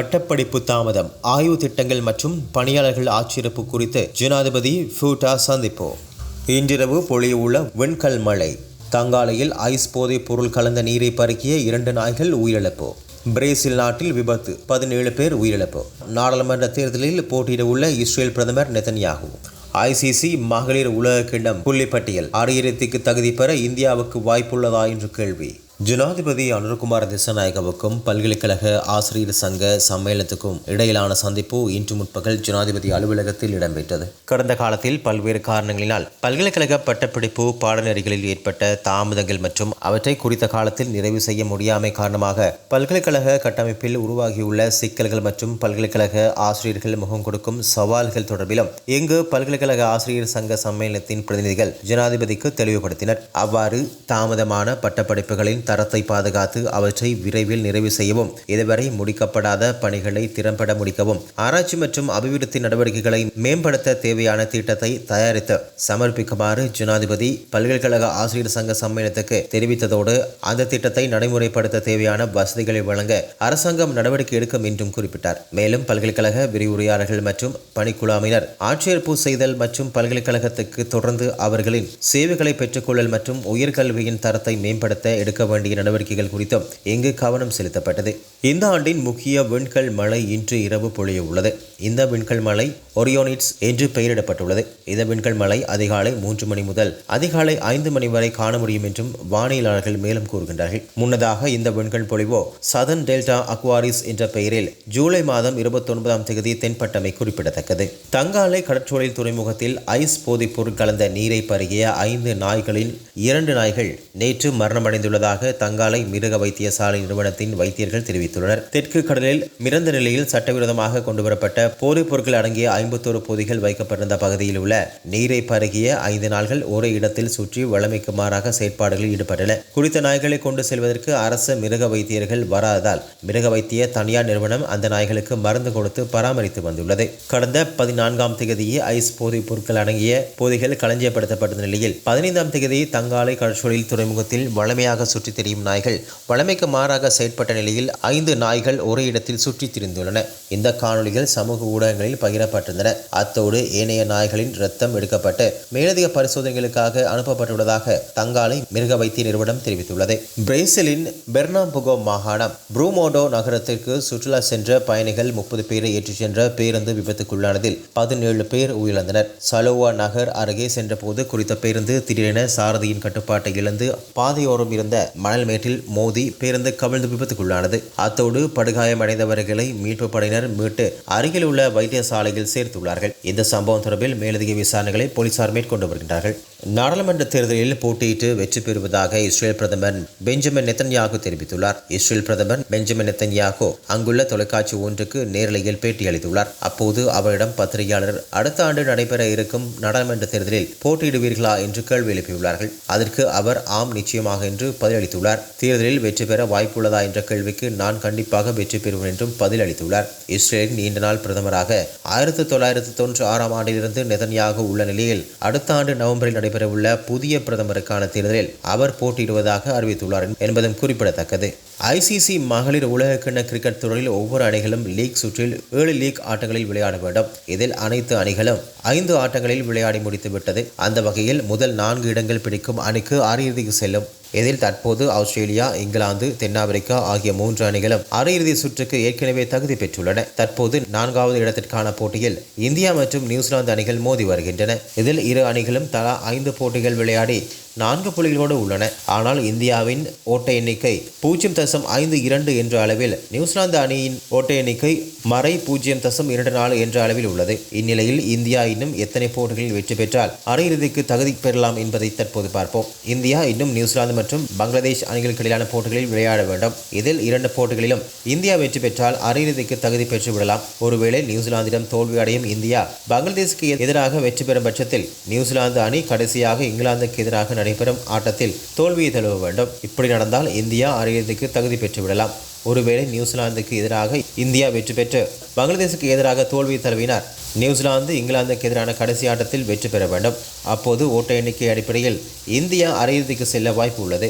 பட்டப்படிப்பு தாமதம் ஆய்வு திட்டங்கள் மற்றும் பணியாளர்கள் ஆட்சேர்ப்பு குறித்து ஜனாதிபதி ஃபூட்டா சந்திப்பு. இன்றிரவு பொழியுள்ள வெண்கல் மழை தங்காலையில் ஐஸ் போதைப் பொருள் கலந்த நீரை பருக்கிய இரண்டு நாய்கள் உயிரிழப்பு. பிரேசில் நாட்டில் விபத்து பதினேழு பேர் உயிரிழப்பு. நாடாளுமன்ற தேர்தலில் போட்டியிடவுள்ள இஸ்ரேல் பிரதமர் நெதன்யாகு. ஐசிசி மகளிர் உலக கிண்ணம் புள்ளிப்பட்டியல் அரையிறுதிக்கு தகுதி பெற இந்தியாவுக்கு வாய்ப்புள்ளதா? என்று கேள்வி. ஜனாதிபதி அனுர்குமார் திசநாயகவுக்கும் பல்கலைக்கழக ஆசிரியர் சங்க சம்மேளனத்துக்கும் இடையிலான சந்திப்பு இன்று முற்பகல் ஜனாதிபதி அலுவலகத்தில் இடம்பெற்றது. கடந்த காலத்தில் பல்வேறு காரணங்களினால் பல்கலைக்கழக பட்டப்படிப்பு பாடநெறிகளில் ஏற்பட்ட தாமதங்கள் மற்றும் அவற்றை குறித்த காலத்தில் நிறைவு செய்ய முடியாமை காரணமாக பல்கலைக்கழக கட்டமைப்பில் உருவாகியுள்ள சிக்கல்கள் மற்றும் பல்கலைக்கழக ஆசிரியர்கள் முகம் கொடுக்கும் சவால்கள் தொடர்பிலும் இங்கு பல்கலைக்கழக ஆசிரியர் சங்க சம்மேளனத்தின் பிரதிநிதிகள் ஜனாதிபதிக்கு தெளிவுபடுத்தினர். அவ்வாறு தாமதமான பட்டப்படிப்புகளின் தரத்தை பாதுகாத்து அவற்றை விரைவில் நிறைவு செய்யவும் இதுவரை முடிக்கப்படாத பணிகளை திறம்பட முடிக்கவும் ஆராய்ச்சி மற்றும் அபிவிருத்தி நடவடிக்கைகளை மேம்படுத்த தேவையான திட்டத்தை தயாரித்து சமர்ப்பிக்குமாறு ஜனாதிபதி பல்கலைக்கழக ஆசிரியர் சங்க சம்மேளனத்துக்கு தெரிவித்ததோடு அந்த திட்டத்தை நடைமுறைப்படுத்த தேவையான வசதிகளை வழங்க அரசாங்கம் நடவடிக்கை எடுக்கும் என்றும் குறிப்பிட்டார். மேலும் பல்கலைக்கழக விரிவுரையாளர்கள் மற்றும் பணிக்குழாமினர் ஆட்சேர்ப்பு செய்தல் மற்றும் பல்கலைக்கழகத்துக்கு தொடர்ந்து அவர்களின் சேவைகளை பெற்றுக்கொள்ளல் மற்றும் உயர்கல்வியின் தரத்தை மேம்படுத்த எடுக்க வேண்டிய நடவடிக்கைகள் குறித்தும் இங்கு கவனம் செலுத்தப்பட்டது. இந்த ஆண்டின் முக்கிய விண்கல் மழை இன்று இரவு பொழிய உள்ளது. இந்த விண்கல் மலை ஒரியோனிட்ஸ் என்று பெயரிடப்பட்டுள்ளது. இந்த விண்கல் மலை அதிகாலை மூன்று மணி முதல் அதிகாலை ஐந்து மணி வரை காண முடியும் என்றும் வானியலாளர்கள் மேலும் கூறுகின்றார்கள். முன்னதாக இந்த விண்கல் பொழிவோ சதன் டெல்டா அக்வாரிஸ் என்ற பெயரில் ஜூலை மாதம் இருபத்தி ஒன்பதாம் தேதி தென்பட்டமை குறிப்பிடத்தக்கது. தங்காலை கடற்றொழில் துறைமுகத்தில் ஐஸ் போதைப் பொருள் கலந்த நீரை பருகிய ஐந்து நாய்களில் இரண்டு நாய்கள் நேற்று மரணமடைந்துள்ளதாக தங்காலை மிருக வைத்தியசாலை நிறுவனத்தின் வைத்தியர்கள் தெரிவித்துள்ளனர். தெற்கு கடலில் மிரந்த நிலையில் சட்டவிரோதமாக கொண்டுவரப்பட்ட போதைப் பொருட்கள் அடங்கிய ஐம்பத்தோரு பொதிகள் வைக்கப்பட்டிருந்த பகுதியில் உள்ள நீரை பருகிய ஐந்து நாள்கள் ஒரே இடத்தில் சுற்றி வளமைக்கு மாறாக செயற்பாடுகளில் ஈடுபட்டன. குறித்த நாய்களை கொண்டு செல்வதற்கு அரசு மிருக வைத்தியர்கள் வராததால் மிருக வைத்திய தனியார் நிறுவனம் அந்த நாய்களுக்கு மருந்து கொடுத்து பராமரித்து வந்துள்ளது. கடந்த பதினான்காம் தேதியே ஐஸ் போதைப் பொருட்கள் அடங்கிய பொதிகள் களஞ்சியப்படுத்தப்பட்ட நிலையில் பதினைந்தாம் தேதி தங்காலை கடற்சொழில் துறைமுகத்தில் வளமையாக சுற்றித் திரியும் நாய்கள் வளமைக்கு மாறாக செயற்பட்ட நிலையில் ஐந்து நாய்கள் ஒரே இடத்தில் சுற்றித் திரிந்துள்ளன. இந்த காணொளிகள் சமூக ஊடகங்களில் பகிரப்பட்டிருந்தன. அத்தோடு ஏனைய நாய்களின் இரத்தம் எடுக்கப்பட்டு மேலதிக பரிசோதனைகளுக்காக அனுப்பப்பட்டுள்ளதாக தங்காலை மிருக வைத்திய நிறுவனம் தெரிவித்துள்ளது. பிரேசிலின் பெர்னாம்புகோ மாகாணம் புரூமோடோ நகரத்திற்கு சுற்றுலா சென்ற பயணிகள் முப்பது பேரை ஏற்றிச் சென்ற பேருந்து விபத்துக்குள்ளானதில் பதினேழு பேர் உயிரிழந்தனர். சலோவா நகர் அருகே சென்றபோது குறித்த பேருந்து திடீரென சாரதியின் கட்டுப்பாட்டை இழந்து பாதையோரம் இருந்த மணல் மேட்டில் மோதி பேருந்து கவிழ்ந்து விபத்துக்குள்ளானது. அத்தோடு படுகாயமடைந்தவர்களை மீட்பு படையினர் மீட்டு அருகில் உள்ள வைத்தியசாலையில் சேர்த்துள்ளார்கள். இந்த சம்பவம் தொடர்பில் மேலதிக விசாரணைகளை போலீசார் மேற்கொண்டு வருகின்றார்கள். நாடாளுமன்ற தேர்தலில் போட்டியிட்டு வெற்றி பெறுவதாக இஸ்ரேல் பிரதமர் பெஞ்சமின் நெத்தன்யாகு தெரிவித்துள்ளார். இஸ்ரேல் பிரதமர் பெஞ்சமின் நெத்தன்யாகு அங்குள்ள தொலைக்காட்சி ஒன்றுக்கு நேரலையில் பேட்டியளித்துள்ளார் அப்போது அவரிடம் பத்திரிகையாளர் அடுத்த ஆண்டு நடைபெற இருக்கும் நாடாளுமன்ற தேர்தலில் போட்டியிடுவீர்களா என்று கேள்வி எழுப்பியுள்ளார்கள். அதற்கு அவர் ஆம் நிச்சயமாக என்று பதிலளித்துள்ளார். தேர்தலில் வெற்றி பெற வாய்ப்புள்ளதா என்ற கேள்விக்கு நான் கண்டிப்பாக வெற்றி பெறுவேன் என்றும் பதிலளித்துள்ளார். இஸ்ரேலின் நீண்ட நாள் பிரதமர் பிரதமராக ஆயிரத்தி தொள்ளாயிரத்தி தொண்ணூற்றி ஆறாம் ஆண்டிலிருந்து நெதன்யாக உள்ள நிலையில் அடுத்த ஆண்டு நவம்பரில் நடைபெறவுள்ள புதிய பிரதமருக்கான தேர்தலில் அவர் போட்டியிடுவதாக அறிவித்துள்ளார் என்பதும் குறிப்பிடத்தக்கது. ஐசிசி மகளிர் உலகக்கிண்ண கிரிக்கெட் தொடரில் ஒவ்வொரு அணிகளும் லீக் சுற்றில் ஏழு லீக் ஆட்டங்களில் விளையாட வேண்டும். இதில் அனைத்து அணிகளும் ஐந்து ஆட்டங்களில் விளையாடி முடித்துவிட்டது. அந்த வகையில் முதல் நான்கு இடங்கள் பிடிக்கும் அணிக்கு அரையிறுதிக்கு செல்லும். இதில் தற்போது ஆஸ்திரேலியா இங்கிலாந்து தென்னாப்பிரிக்கா ஆகிய மூன்று அணிகளும் அரையிறுதி சுற்றுக்கு ஏற்கனவே தகுதி பெற்றுள்ளன. தற்போது நான்காவது இடத்திற்கான போட்டியில் இந்தியா மற்றும் நியூசிலாந்து அணிகள் மோதி வருகின்றன. இதில் இரு அணிகளும் தலா ஐந்து போட்டிகள் விளையாடி நான்கு புள்ளிகளோடு உள்ளன. ஆனால் இந்தியாவின் ஓட்ட எண்ணிக்கை பூஜ்ஜியம் தசம் ஐந்து இரண்டு என்ற அளவில் நியூசிலாந்து அணியின் ஓட்ட எண்ணிக்கை மறை பூஜ்ஜியம் தசம் இரண்டு நாலு என்ற அளவில் உள்ளது. இந்நிலையில் இந்தியா இன்னும் எத்தனை போட்டிகளில் வெற்றி பெற்றால் அரையிறுதிக்கு தகுதி பெறலாம் என்பதை தற்போது பார்ப்போம். இந்தியா இன்னும் நியூசிலாந்து மற்றும் பங்களாதேஷ் அணிகளுக்கு இடையிலான போட்டிகளில் விளையாட வேண்டும். இதில் இரண்டு போட்டிகளிலும் இந்தியா வெற்றி பெற்றால் அரையிறுதிக்கு தகுதி பெற்று விடலாம். ஒருவேளை நியூசிலாந்திடம் தோல்வி அடையும் இந்தியா பங்களாதேஷுக்கு எதிராக வெற்றி பெறும் பட்சத்தில் நியூசிலாந்து அணி கடைசியாக இங்கிலாந்துக்கு எதிராக நடைபெறும் ஆட்டத்தில் தோல்வியை தழுவ வேண்டும். இப்படி நடந்தால் இந்தியா அரையிறுதிக்கு தகுதி பெற்று விடலாம். ஒருவேளை நியூசிலாந்துக்கு எதிராக இந்தியா வெற்றி பெற்று பங்களாதேஷுக்கு எதிராக தோல்வியை தழுவினார். நியூசிலாந்து இங்கிலாந்துக்கு எதிரான கடைசி ஆட்டத்தில் வெற்றி பெற வேண்டும். அப்போது ஓட்ட எண்ணிக்கை அடிப்படையில் இந்தியா அரையிறுதிக்கு செல்ல வாய்ப்பு உள்ளது.